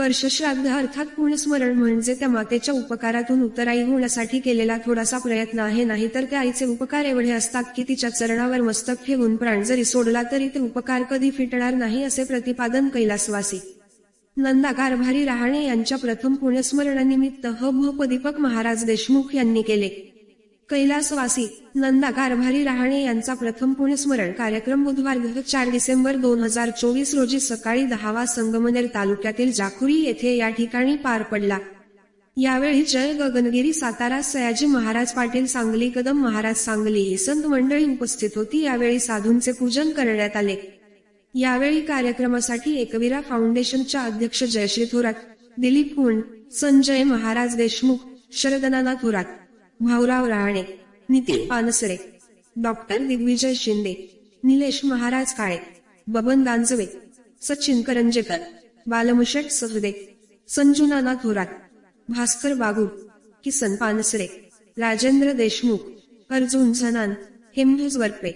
वर्षश्राद्ध अर्थात पूर्णस्मरण म्हणजे त्या मातेच्या उपकारातून उत्तराई होण्यासाठी केलेला थोडासा प्रयत्न आहे. नाही तर त्या आईचे उपकार एवढे असतात की तिच्या चरणावर मस्तक ठेवून प्राण जरी सोडला तरी ते उपकार कधी फिटणार नाही असे प्रतिपादन कैलासवासी. नंदा कारभारी रहाणे यांच्या प्रथम पुण्यस्मरणानिमित्त ह. भ. दीपक महाराज देशमुख यांनी केले. कैलासवासी नंदा कारभारी रहाणे यांचा प्रथम पुण्यस्मरण कार्यक्रम बुधवार चार डिसेंबर दोन हजार चोवीस रोजी सकाळी दहावा संगमनेर तालुक्यातील जाखुरी येथे या ठिकाणी पार पडला. यावेळी जय गगनगिरी सातारा सयाजी महाराज पाटील सांगली कदम महाराज सांगली ही संत मंडळी उपस्थित होती. यावेळी साधूंचे पूजन करण्यात आले. यावेळी कार्यक्रमासाठी एकविरा फाउंडेशनच्या अध्यक्ष जयश्री थोरात दिलीप कुंड संजय महाराज देशमुख शरदनाना थोरात भाऊराव रहाणे नितीन पानसरे डॉक्टर दिग्विजय शिंदे निलेश महाराज काळे बबन गांजवे सचिन करंजेकर बालमुशेट सहदे संजू नाना थोरात भास्कर बागू किसन पानसरे राजेंद्र देशमुख अर्जुन झनान हेमधुज वरपे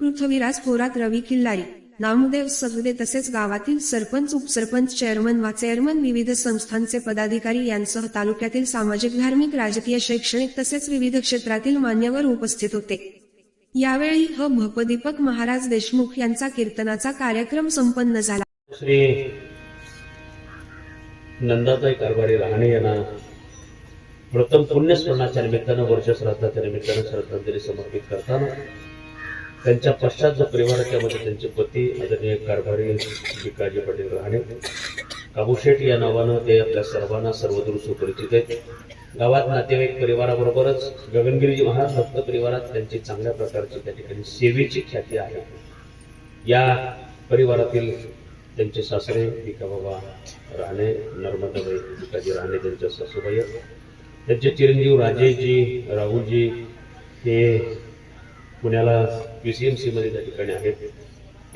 पृथ्वीराज थोरात रवी किल्लारी नामदेव सगदे तसेच गावातील सरपंच उपसरपंच चेअरमन वा चेअरमन विविध संस्थांचे पदाधिकारी यांसह तालुक्यातील सामाजिक धार्मिक राजकीय शैक्षणिक तसेच विविध क्षेत्रातील मान्यवर उपस्थित होते. यावेळी ह. भपदीपक महाराज देशमुख यांचा कीर्तनाचा कार्यक्रम संपन्न झाला. श्री नंदाताई कारभारी राहणे यांना प्रथम पुण्यस्मरणाच्या निमित्तानं वर्षश्राद्धाच्या निमित्तानं श्रद्धांजली समर्पित करताना त्यांच्या पश्चात जो परिवार आहे त्यामध्ये त्यांचे पती आदरणीय कारभारी भिकाजी पाटील राहणे काबूशेठ या नावानं ते आपल्या सर्वांना सर्वदूर सुपरिचित आहेत. गावात नातेवाईक परिवाराबरोबरच गगनगिरीजी महाराज भक्त परिवारात त्यांची चांगल्या प्रकारची त्या ठिकाणी सेवेची ख्याती आहे. या परिवारातील त्यांचे सासरे भिकाबाबा राणे नर्मदाबाई भिकाजी राणे त्यांच्या सासूबाई त्यांचे चिरंजीव राजेजी राहुलजी हे पुण्याला पी सी एम सीमध्ये त्या ठिकाणी आहेत.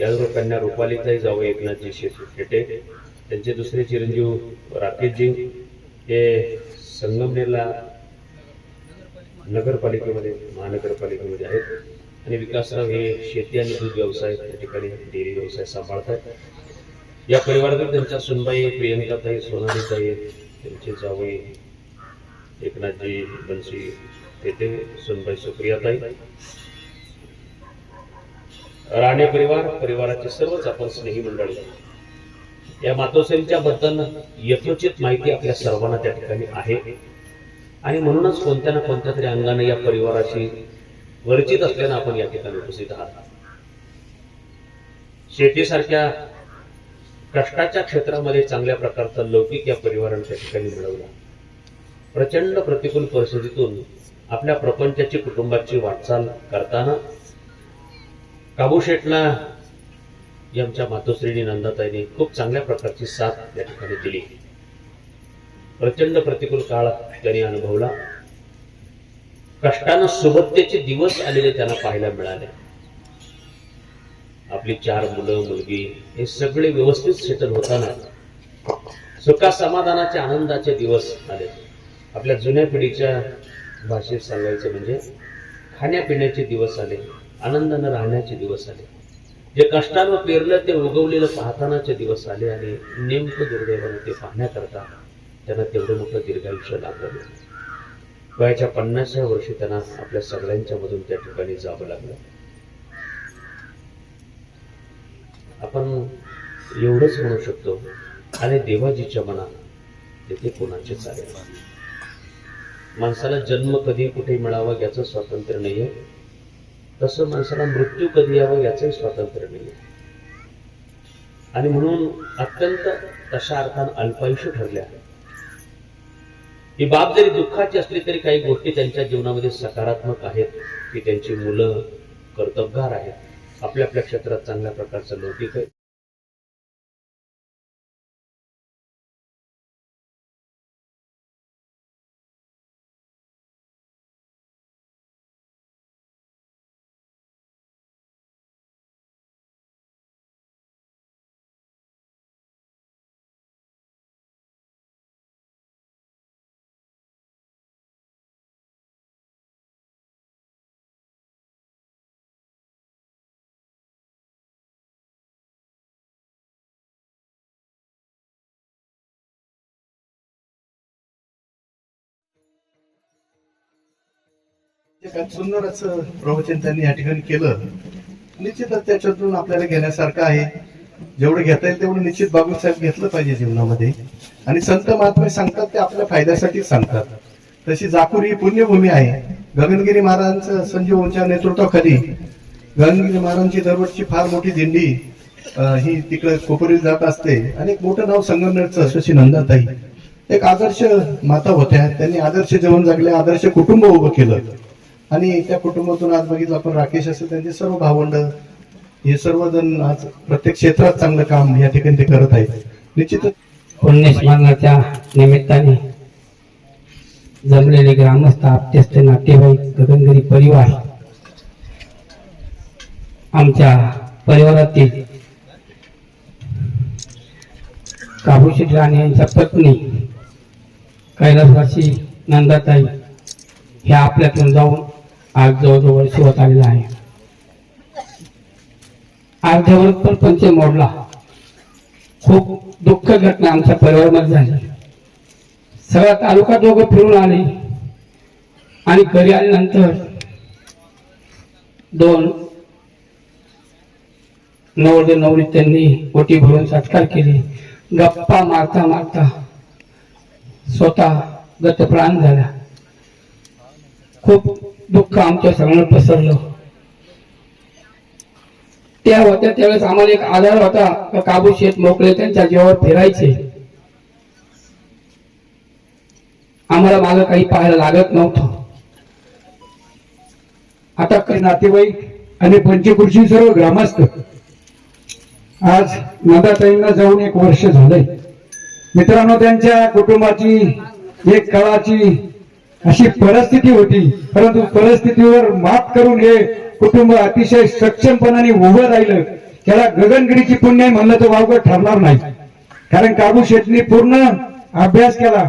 याचबरोबर कन्या रुपालीचाही जावं एकनाथजी शेटे त्यांचे दुसरे चिरंजीव राकेशजी हे संगमनेरला नगरपालिकेमध्ये महानगरपालिकेमध्ये आहेत. आणि विकासराव हे शेती आणि दूध व्यवसाय त्या ठिकाणी डेअरी व्यवसाय सांभाळतात या परिवारातील त्यांच्या सुनबाई प्रियंकाताई सोनालीताई त्यांचे जावई एकनाथजी बंशी तेथे सुनबाई सुप्रियाताई राणे परिवार परिवाराचे सर्वच आपण स्नेही मंडळी. या मातोश्रींच्या बद्दल यथोचित माहिती आपल्या सर्वांना त्या ठिकाणी आहे. आणि म्हणूनच कोणत्या ना कोणत्या तरी अंगाने या परिवाराशी वर्चित असल्यानं आपण या ठिकाणी उपस्थित आहात. शेतीसारख्या कष्टाच्या क्षेत्रामध्ये चांगल्या प्रकारचा लौकिक या परिवारांच्या त्या ठिकाणी मिळवला. प्रचंड प्रतिकूल परिस्थितीतून आपल्या प्रपंचाची कुटुंबाची वाटचाल करताना काबूशेठला आमच्या मातोश्रीनी नंदाताईने खूप चांगल्या प्रकारची साथ या ठिकाणी दिली. प्रचंड प्रतिकूल काळ त्यांनी अनुभवला. कष्टानं सुबत्तेचे दिवस आलेले त्यांना पाहायला मिळाले. आपली चार मुलं मुलगी हे सगळे व्यवस्थित सेटल होताना सुखा समाधानाचे आनंदाचे दिवस आले. आपल्या जुन्या पिढीच्या भाषेत सांगायचं म्हणजे खाण्यापिण्याचे दिवस आले. आनंदानं राहण्याचे दिवस आले. जे कष्टानं पेरलं ते उगवलेलं पाहतानाचे दिवस आले आणि नेमकं दुर्दैवानं ते पाहण्याकरता त्यांना तेवढं मोठं दीर्घायुष्य लागलं. वयाच्या पन्नासाव्या वर्षी त्यांना आपल्या सगळ्यांच्या मधून त्या ठिकाणी जावं लागलं. आपण एवढंच म्हणू शकतो आणि देवाजीच्या मनात तेथे कोणाचे चालेल? माणसाला जन्म कधी कुठे मिळावा याचं स्वातंत्र्य नाहीये. तसं माणसाला मृत्यू कधी यावा याचंही स्वातंत्र्य नाही आणि म्हणून अत्यंत तशा अर्थानं अल्पायुष्य ठरल्या ही बाब जरी दुःखाची असली तरी काही गोष्टी त्यांच्या जीवनामध्ये सकारात्मक आहेत की त्यांची मुलं कर्तबगार आहेत. आपल्या आपल्या क्षेत्रात चांगल्या प्रकारचं लौकिक आहे. सुंदर असं प्रवचन त्यांनी या ठिकाणी केलं. निश्चितच त्याच्यातून आपल्याला घेण्यासारखं आहे. जेवढं घेता येईल तेवढं निश्चित बाबूसाहेब घेतलं पाहिजे जीवनामध्ये. आणि संत महात्मे सांगतात ते आपल्या फायद्यासाठीच सांगतात. तशी जाकूर ही पुण्यभूमी आहे. गगनगिरी महाराजांचं संजीवच्या नेतृत्वाखाली गगनगिरी महाराजांची दरवर्षी फार मोठी दिंडी ही तिकडे कोपरीला जात असते. आणि एक मोठं नाव संगमनेरचं शशी नंदाताई. एक आदर्श माता होत्या. त्यांनी आदर्श जेवण जगले आदर्श कुटुंब उभं केलं. आणि त्या कुटुंबातून आज बघितलं आपण राकेश असेल त्यांचे सर्व भावंड हे सर्वजण आज प्रत्येक क्षेत्रात चांगलं काम या ठिकाणी ते करत आहेत. निश्चितच. पुण्यस्मरणाच्या निमित्ताने जमलेले ग्रामस्थ आपत्यस्थ नातेवाईक गगनगिरी परिवार आमच्या परिवारातील काबूशी राणे यांच्या पत्नी कैलासवासी नंदाताई ह्या आपल्यातून जाऊन आज जवळजवळ वर्ष होत आलेला आहे. अर्ध्यावर पण पंच मोडला. खूप दुःख घटना आमच्या परिवारामध्ये झाली. सगळा तालुका दोघं फिरून आले. आणि घरी आल्यानंतर दोन नवरदे नवरी त्यांनी ओटी भरून सत्कार केले. गप्पा मारता मारता स्वतः गतप्राण झाला. खूप दुःख आमच्या सगळ्यांना पसरलं. त्या होत्या त्यावेळेस आम्हाला एक आधार होता का काबू शेत मोकळे त्यांच्या जीवावर फिरायचे. आम्हाला मागं काही पाहायला लागत नव्हतं. आता काही नातेवाईक आणि पंचकृषी सर्व ग्रामस्थ आज नदाताईंना जाऊन एक वर्ष झालंय. मित्रांनो त्यांच्या कुटुंबाची एक काळाची अशी परिस्थिती होती. परंतु परिस्थितीवर मात करून हे कुटुंब अतिशय सक्षमपणाने उभं राहिलं. त्याला गगनगिरीची पुण्य म्हणलं तर वावगं ठरणार नाही. कारण काबू शेटनी पूर्ण अभ्यास केला.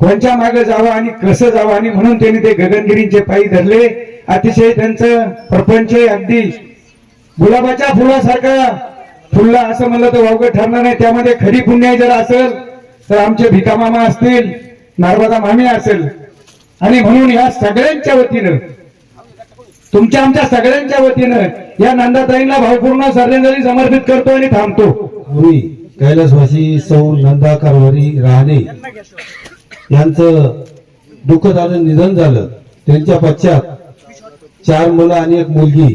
कोणच्या मागे जावं आणि कसं जावं आणि म्हणून त्यांनी ते गगनगिरीचे पायी धरले. अतिशय त्यांचं प्रपंच अगदी गुलाबाच्या फुलासारखा फुलला असं म्हणलं तर वावगं ठरणार नाही. त्यामध्ये खरी पुण्य जर असेल तर आमचे भिकामामा असतील नर्मदा मामी असेल. आणि म्हणून या सगळ्यांच्या वतीनं तुमच्या आमच्या सगळ्यांच्या वतीनं या नंदाताईंना भावपूर्ण श्रद्धांजली समर्पित करतो आणि थांबतो. कैलासवासी सौ नंदा कारवारी राहणे यांचं दुःखदायक निधन झालं. त्यांच्या पश्चात चार मुलं आणि एक मुलगी.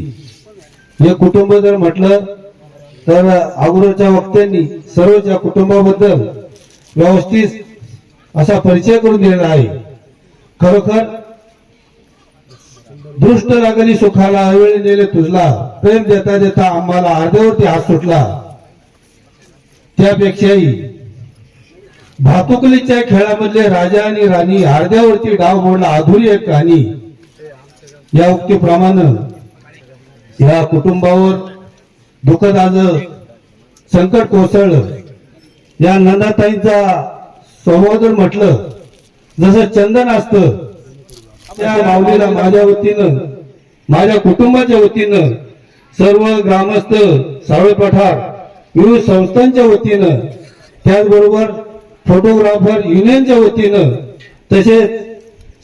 हे कुटुंब जर म्हटलं तर अगोदरच्या वक्त्यांनी सर्वच या कुटुंबाबद्दल व्यवस्थित असा परिचय करून दिलेला आहे. खरोखर दृष्ट लागली सुखाला अवेळी नेले तुझला प्रेम देता देता आम्हाला अर्ध्यावरती हात सुटला. त्यापेक्षाही भातुकलीच्या खेळामधले राजा आणि राणी अर्ध्यावरती डाव मोडला अधुरी एक कहाणी या उक्तीप्रमाणे या कुटुंबावर दुःखद आज संकट कोसळलं. या नंदाताईंचा संबोधन म्हटलं. जसं चंदन असतं त्या माऊलीला माझ्या वतीनं माझ्या कुटुंबाच्या वतीनं सर्व ग्रामस्थ सावळे पठार विविध संस्थांच्या वतीनं त्याचबरोबर फोटोग्राफर युनियनच्या वतीनं तसेच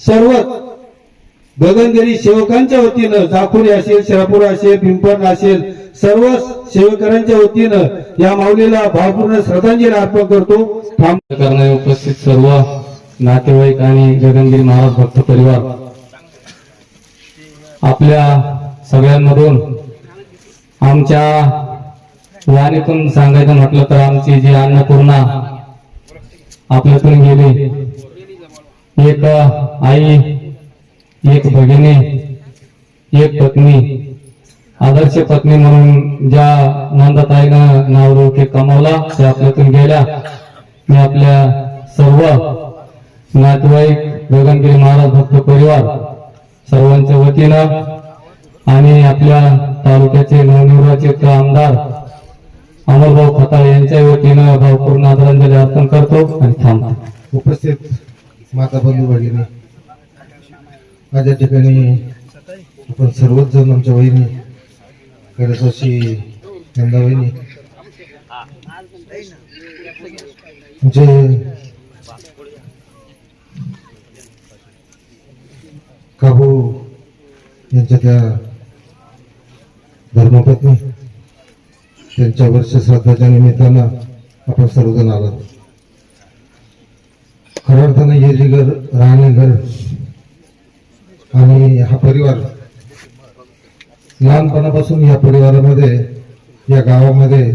सर्व गगनगिरी सेवकांच्या वतीनं जाखुरी असेल शरापूर असेल पिंपर्ण असेल सर्व सेवेकरांच्या वतीनं या माऊलीला भावपूर्ण श्रद्धांजली अर्पण करतो. थांब करणारे उपस्थित सर्व नातेवाईक आणि गगनगिरी महाराज भक्त परिवार आपल्या सगळ्यांमधून आमच्या वाणीतून सांगायचं म्हटलं तर आमची जी अन्नपूर्णा आपल्यातून गेली. एक आई एक भगिनी एक पत्नी आदर्श पत्नी म्हणून ज्या नंदाताईनं नावलौकिक कमावला त्या आपल्यातून गेल्या. मी आपल्या सर्व नातेवाईक गगनगिरी महाराज भक्त परिवार सर्वांच्या वतीनं आणि आपल्या तालुक्याचे नवनिर्वाचित आमदार अमरभाऊ खताळ यांच्या वतीनं भावपूर्ण आदरांजली अर्पण करतो आणि थांबतो. उपस्थित माता बंधू भगिनी माझ्या ठिकाणी आपण सर्वच जण आमच्या वहिनी कैलासवासी नंदा वहिनी म्हणजे काबू त्यांच्या त्या धर्मपत्नी त्यांच्या वर्ष श्राद्धाच्या निमित्तानं आपण सर्वजण आला खऱ्या अर्थानं हे जे घर राहणे घर आणि हा परिवार लहानपणापासून या परिवारामध्ये या गावामध्ये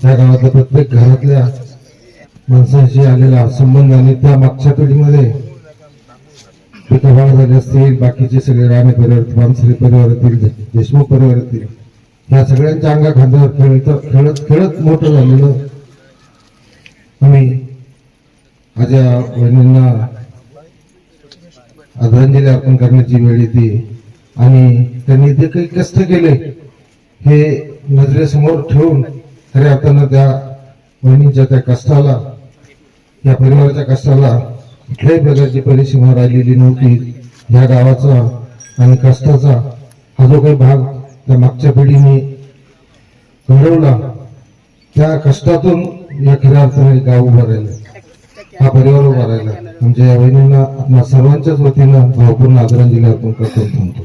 या गावातल्या प्रत्येक घरातल्या माणसांशी आलेला संबंध आणि त्या मागच्या पिढीमध्ये पिकवाळ झाले असतील बाकीचे सगळे राणे परिवार पानसरे परिवारातील देशमुख परिवारातील या सगळ्यांच्या अंगा खांद्यावर खेळत खेळत खेळत मोठं झालेलं आम्ही माझ्या वहिनींना आदरांजली अर्पण करण्याची वेळ येते. आणि त्यांनी जे काही कष्ट केले हे नजरेसमोर ठेवून खऱ्या अर्थानं त्या वहिनींच्या त्या कष्टाला या परिवाराच्या कष्टाला कुठल्याही प्रकारची परिसीमा राहिलेली नव्हती. या गावाचा आणि कष्टाचा हा जो काही भाग त्या मागच्या पिढीने घडवला त्या कष्टातून या खऱ्या अर्थाने गाव उभं राहिलं. हा परिवार उभा राहिला. म्हणजे या बहिणींना आपल्या सर्वांच्याच वतीनं भावपूर्ण आदरांजली अर्पण करतो म्हणतो.